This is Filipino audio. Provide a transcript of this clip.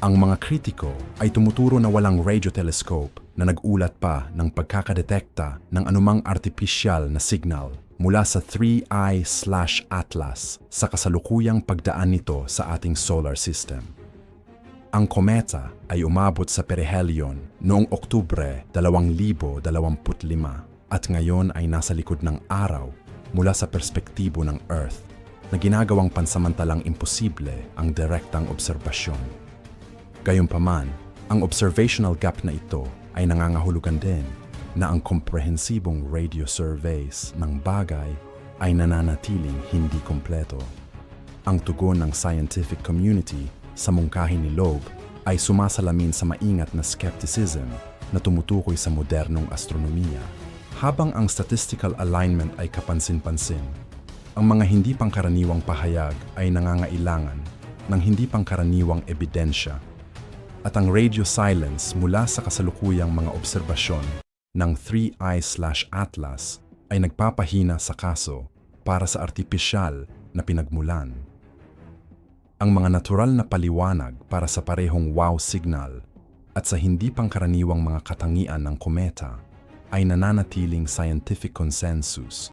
Ang mga kritiko ay tumuturo na walang radio telescope na nagulat pa ng pagkakadetekta ng anumang artificial na signal mula sa 3I slash Atlas sa kasalukuyang pagdaan nito sa ating solar system. Ang kometa ay umabot sa perihelion noong Oktubre 2025 at ngayon ay nasa likod ng araw mula sa perspektibo ng Earth na ginagawang pansamantalang imposible ang direktang obserbasyon. Gayunpaman, ang observational gap na ito ay nangangahulugan din na ang komprehensibong radio surveys ng bagay ay nananatiling hindi kompleto. Ang tugon ng scientific community sa mungkahi ni Loeb ay sumasalamin sa maingat na skepticism na tumutukoy sa modernong astronomiya. Habang ang statistical alignment ay kapansin-pansin, ang mga hindi pangkaraniwang pahayag ay nangangailangan ng hindi pangkaraniwang ebidensya at ang radio silence mula sa kasalukuyang mga obserbasyon ng 3I/Atlas ay nagpapahina sa kaso para sa artipisyal na pinagmulan. Ang mga natural na paliwanag para sa parehong wow signal at sa hindi pangkaraniwang mga katangian ng kometa ay nananatiling scientific consensus